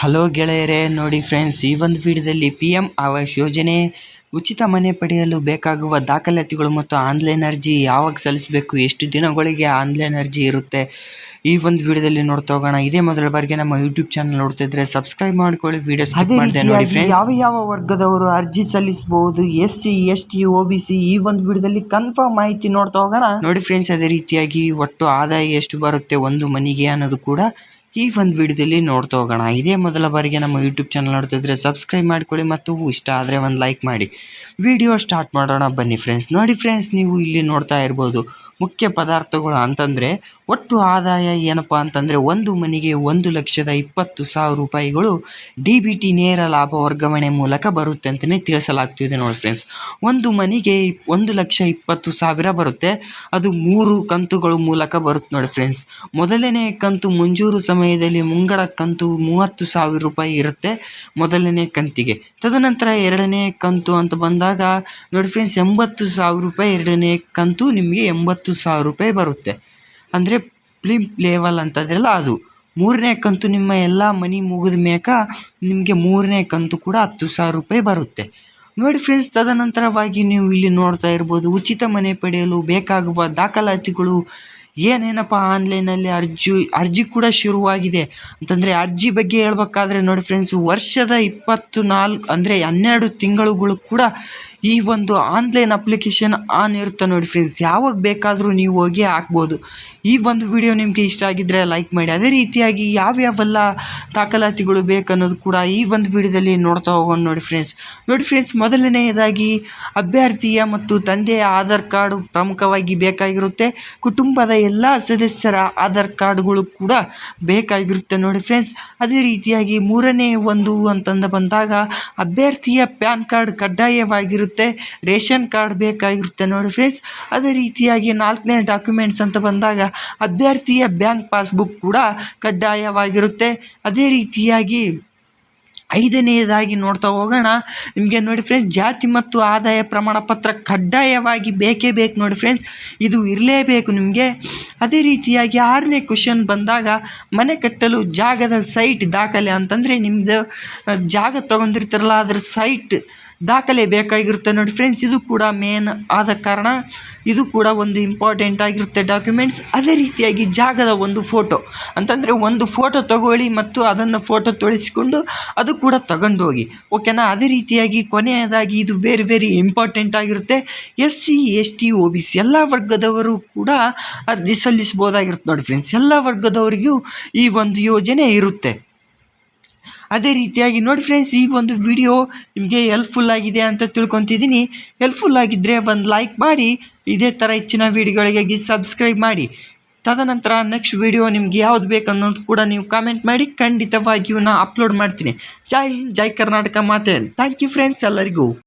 Hello ಗೆಳೆಯರೇ ನೋಡಿ friends ಈ ಒಂದು ವಿಡಿಯೋದಲ್ಲಿ ಪಿ ಎಂ ಆವಾಸ್ ಯೋಜನೆ ಉಚಿತ ಮನೆ ಪಡೆಯಲು ಬೇಕಾಗುವ ದಾಖಲಾತಿಗಳು ಮತ್ತು ಆನ್ಲೈನ್ ಅರ್ಜಿ ಯಾವಾಗ ಸಲ್ಲಿಸಬೇಕು ಎಷ್ಟು ದಿನಗಳಿಗೆ ಆನ್ಲೈನ್ ಅರ್ಜಿ ಇರುತ್ತೆ? ಈ ಒಂದು ವಿಡಿಯೋದಲ್ಲಿ ನೋಡ್ತಾ ಹೋಗೋಣ. ಇದೇ ಮೊದಲ ಬಾರಿಗೆ ನಮ್ಮ ಯೂಟ್ಯೂಬ್ ಚಾನಲ್ ನೋಡ್ತಾ ಇದ್ರೆ ಸಬ್ಸ್ಕ್ರೈಬ್ ಮಾಡ್ಕೊಳ್ಳಿ ವಿಡಿಯೋ ನೋಡಿ ಯಾವ ಯಾವ ವರ್ಗದವರು ಅರ್ಜಿ ಸಲ್ಲಿಸಬಹುದು S C S T O B C ಈ ಒಂದು ವಿಡಿಯೋದಲ್ಲಿ ಕನ್ಫರ್ಮ್ ಮಾಹಿತಿ ನೋಡ್ತಾ ಹೋಗೋಣ. ನೋಡಿ ಫ್ರೆಂಡ್ಸ್ ಅದೇ ರೀತಿಯಾಗಿ ಒಟ್ಟು ಆದಾಯ ಎಷ್ಟು ಬರುತ್ತೆ ಒಂದು ಮನಿಗೆ ಅನ್ನೋದು ಕೂಡ ಈ ಒಂದು ವಿಡಿಯೋದಲ್ಲಿ ನೋಡ್ತಾ ಹೋಗೋಣ. ಇದೇ ಮೊದಲ ಬಾರಿಗೆ ನಮ್ಮ ಯೂಟ್ಯೂಬ್ ಚಾನಲ್ ನೋಡ್ತಿದ್ರೆ ಸಬ್ಸ್ಕ್ರೈಬ್ ಮಾಡ್ಕೊಳ್ಳಿ ಮತ್ತು ಇಷ್ಟ ಆದರೆ ಒಂದು ಲೈಕ್ ಮಾಡಿ. ವಿಡಿಯೋ ಸ್ಟಾರ್ಟ್ ಮಾಡೋಣ ಬನ್ನಿ ಫ್ರೆಂಡ್ಸ್ ನೋಡಿ ಫ್ರೆಂಡ್ಸ್ ನೀವು ಇಲ್ಲಿ ನೋಡ್ತಾ ಇರ್ಬೋದು. ಮುಖ್ಯ ಪದಾರ್ಥಗಳು ಅಂತಂದರೆ ಒಟ್ಟು ಆದಾಯ ಏನಪ್ಪ ಅಂತಂದರೆ ಒಂದು ಮನೆಗೆ ಒಂದು ಲಕ್ಷದ ಇಪ್ಪತ್ತು ಸಾವಿರ ರೂಪಾಯಿಗಳು ಡಿ ಬಿ ಟಿ ನೇರ ಲಾಭ ವರ್ಗಾವಣೆ ಮೂಲಕ ಬರುತ್ತೆ ಅಂತಲೇ ತಿಳಿಸಲಾಗ್ತಿದೆ ನೋಡಿ ಫ್ರೆಂಡ್ಸ್ ಒಂದು ಮನೆಗೆ ಒಂದು ಲಕ್ಷ ಇಪ್ಪತ್ತು ಸಾವಿರ ಬರುತ್ತೆ. ಅದು ಮೂರು ಕಂತುಗಳು ಮೂಲಕ ಬರುತ್ತೆ ನೋಡಿ ಫ್ರೆಂಡ್ಸ್ ಮೊದಲನೇ ಕಂತು ಮಂಜೂರು ಸಮಯದಲ್ಲಿ ಮುಂಗಡ ಕಂತು ಮೂವತ್ತು ಸಾವಿರ ರೂಪಾಯಿ ಇರುತ್ತೆ ಮೊದಲನೇ ಕಂತಿಗೆ. ತದನಂತರ ಎರಡನೇ ಕಂತು ಅಂತ ಬಂದಾಗ ನೋಡಿ ಫ್ರೆಂಡ್ಸ್ ಎಂಬತ್ತು ಸಾವಿರ ರೂಪಾಯಿ ಎರಡನೇ ಕಂತು ನಿಮಗೆ ಎಂಬತ್ತು ಸಾವಿರ ರೂಪಾಯಿ ಬರುತ್ತೆ. ಅಂದರೆ ಪ್ಲಿಮ್ ಲೆವೆಲ್ ಅಂತದ್ರಲ್ಲ ಅದು. ಮೂರನೇ ಕಂತು ನಿಮ್ಮ ಎಲ್ಲ ಮನಿ ಮುಗಿದ ಮೇಕ ನಿಮಗೆ ಮೂರನೇ ಕಂತು ಕೂಡ ಹತ್ತು ಸಾವಿರ ರೂಪಾಯಿ ಬರುತ್ತೆ. ನೋಡಿ ಫ್ರೆಂಡ್ಸ್ ತದನಂತರವಾಗಿ ನೀವು ಇಲ್ಲಿ ನೋಡ್ತಾ ಇರ್ಬೋದು, ಉಚಿತ ಮನೆ ಪಡೆಯಲು ಬೇಕಾಗುವ ದಾಖಲಾತಿಗಳು ಏನೇನಪ್ಪ ಆನ್ಲೈನಲ್ಲಿ ಅರ್ಜಿ ಅರ್ಜಿ ಕೂಡ ಶುರುವಾಗಿದೆ. ಅಂತಂದರೆ ಅರ್ಜಿ ಬಗ್ಗೆ ಹೇಳ್ಬೇಕಾದ್ರೆ ನೋಡಿ ಫ್ರೆಂಡ್ಸ್ ವರ್ಷದ ಇಪ್ಪತ್ತು ನಾಲ್ಕು, ಅಂದರೆ ಹನ್ನೆರಡು ತಿಂಗಳುಗಳು ಕೂಡ ಈ ಒಂದು ಆನ್ಲೈನ್ ಅಪ್ಲಿಕೇಶನ್ ಆನ್ ಇರುತ್ತೆ ನೋಡಿ ಫ್ರೆಂಡ್ಸ್ ಯಾವಾಗ ಬೇಕಾದರೂ ನೀವು ಹೋಗಿ ಹಾಕ್ಬೋದು. ಈ ಒಂದು ವಿಡಿಯೋ ನಿಮಗೆ ಇಷ್ಟ ಆಗಿದ್ದರೆ ಲೈಕ್ ಮಾಡಿ. ಅದೇ ರೀತಿಯಾಗಿ ಯಾವ್ಯಾವೆಲ್ಲ ದಾಖಲಾತಿಗಳು ಬೇಕನ್ನೋದು ಕೂಡ ಈ ಒಂದು ವಿಡಿಯೋದಲ್ಲಿ ನೋಡ್ತಾ ಹೋಗೋಣ ನೋಡಿ ಫ್ರೆಂಡ್ಸ್ ನೋಡಿ ಫ್ರೆಂಡ್ಸ್ ಮೊದಲನೆಯದಾಗಿ ಅಭ್ಯರ್ಥಿಯ ಮತ್ತು ತಂದೆಯ ಆಧಾರ್ ಕಾರ್ಡ್ ಪ್ರಮುಖವಾಗಿ ಬೇಕಾಗಿರುತ್ತೆ. ಕುಟುಂಬದ ಎಲ್ಲ ಸದಸ್ಯರ ಆಧಾರ್ ಕಾರ್ಡ್ಗಳು ಕೂಡ ಬೇಕಾಗಿರುತ್ತೆ ನೋಡಿ ಫ್ರೆಂಡ್ಸ್. ಅದೇ ರೀತಿಯಾಗಿ ಮೂರನೇ ಒಂದು ಅಂತಂದು ಬಂದಾಗ ಅಭ್ಯರ್ಥಿಯ ಪ್ಯಾನ್ ಕಾರ್ಡ್ ಕಡ್ಡಾಯವಾಗಿರುತ್ತೆ. ರೇಷನ್ ಕಾರ್ಡ್ ಬೇಕಾಗಿರುತ್ತೆ ನೋಡಿ ಫ್ರೆಂಡ್ಸ್. ಅದೇ ರೀತಿಯಾಗಿ ನಾಲ್ಕನೇ ಡಾಕ್ಯುಮೆಂಟ್ಸ್ ಅಂತ ಬಂದಾಗ ಅಭ್ಯರ್ಥಿಯ ಬ್ಯಾಂಕ್ ಪಾಸ್ಬುಕ್ ಕೂಡ ಕಡ್ಡಾಯವಾಗಿರುತ್ತೆ. ಅದೇ ರೀತಿಯಾಗಿ ಐದನೆಯದಾಗಿ ನೋಡ್ತಾ ಹೋಗೋಣ. ನಿಮಗೆ ನೋಡಿ ಫ್ರೆಂಡ್ಸ್ ಜಾತಿ ಮತ್ತು ಆದಾಯ ಪ್ರಮಾಣ ಪತ್ರ ಕಡ್ಡಾಯವಾಗಿ ಬೇಕೇ ಬೇಕು ನೋಡಿ ಫ್ರೆಂಡ್ಸ್ ಇದು ಇರಲೇಬೇಕು ನಿಮಗೆ. ಅದೇ ರೀತಿಯಾಗಿ ಆರನೇ ಕ್ವಶನ್ ಬಂದಾಗ, ಮನೆ ಕಟ್ಟಲು ಜಾಗದ ಸೈಟ್ ದಾಖಲೆ ಅಂತಂದರೆ ನಿಮ್ಮದು ಜಾಗ ತೊಗೊಂಡಿರ್ತಾರಲ್ಲ, ಅದ್ರ ಸೈಟ್ ದಾಖಲೆ ಬೇಕಾಗಿರುತ್ತೆ ನೋಡಿ ಫ್ರೆಂಡ್ಸ್ ಇದು ಕೂಡ ಮೇನ್ ಆದ ಕಾರಣ ಇದು ಕೂಡ ಒಂದು ಇಂಪಾರ್ಟೆಂಟ್ ಆಗಿರುತ್ತೆ ಡಾಕ್ಯುಮೆಂಟ್ಸ್ ಅದೇ ರೀತಿಯಾಗಿ ಜಾಗದ ಒಂದು ಫೋಟೋ ಅಂತಂದರೆ ಒಂದು ಫೋಟೋ ತಗೊಳ್ಳಿ ಮತ್ತು ಅದನ್ನು ಫೋಟೋ ತೊಳಿಸಿಕೊಂಡು ಅದು ಕೂಡ ತಗೊಂಡು ಹೋಗಿ ಓಕೆನಾ ಅದೇ ರೀತಿಯಾಗಿ ಕೊನೆಯದಾಗಿ ಇದು ವೆರಿ ವೆರಿ ಇಂಪಾರ್ಟೆಂಟ್ ಆಗಿರುತ್ತೆ. S C S T O B C ಎಲ್ಲ ವರ್ಗದವರು ಕೂಡ ಅರ್ಜಿ ಸಲ್ಲಿಸ್ಬೋದಾಗಿರುತ್ತೆ ನೋಡಿ ಫ್ರೆಂಡ್ಸ್ ಎಲ್ಲ ವರ್ಗದವರಿಗೂ ಈ ಒಂದು ಯೋಜನೆ ಇರುತ್ತೆ. ಅದೇ ರೀತಿಯಾಗಿ ನೋಡಿ ಫ್ರೆಂಡ್ಸ್ ಈ ಒಂದು ವಿಡಿಯೋ ನಿಮಗೆ ಹೆಲ್ಪ್ಫುಲ್ ಆಗಿದೆ ಅಂತ ತಿಳ್ಕೊತಿದ್ದೀನಿ. ಹೆಲ್ಪ್ಫುಲ್ ಆಗಿದ್ದರೆ ಒಂದು ಲೈಕ್ ಮಾಡಿ, ಇದೇ ಥರ ಹೆಚ್ಚಿನ ವೀಡಿಯೋಗಳಿಗಾಗಿ ಸಬ್ಸ್ಕ್ರೈಬ್ ಮಾಡಿ. ತದನಂತರ ನೆಕ್ಸ್ಟ್ ವಿಡಿಯೋ ನಿಮ್ಗೆ ಯಾವ್ದು ಬೇಕನ್ನೋದು ಕೂಡ ನೀವು ಕಾಮೆಂಟ್ ಮಾಡಿ, ಖಂಡಿತವಾಗಿಯೂ ನಾನು ಅಪ್ಲೋಡ್ ಮಾಡ್ತೀನಿ. ಜೈ ಹಿಂದ್, ಜೈ ಕರ್ನಾಟಕ ಮಾತೆ. ಥ್ಯಾಂಕ್ ಯು ಫ್ರೆಂಡ್ಸ್ ಎಲ್ಲರಿಗೂ.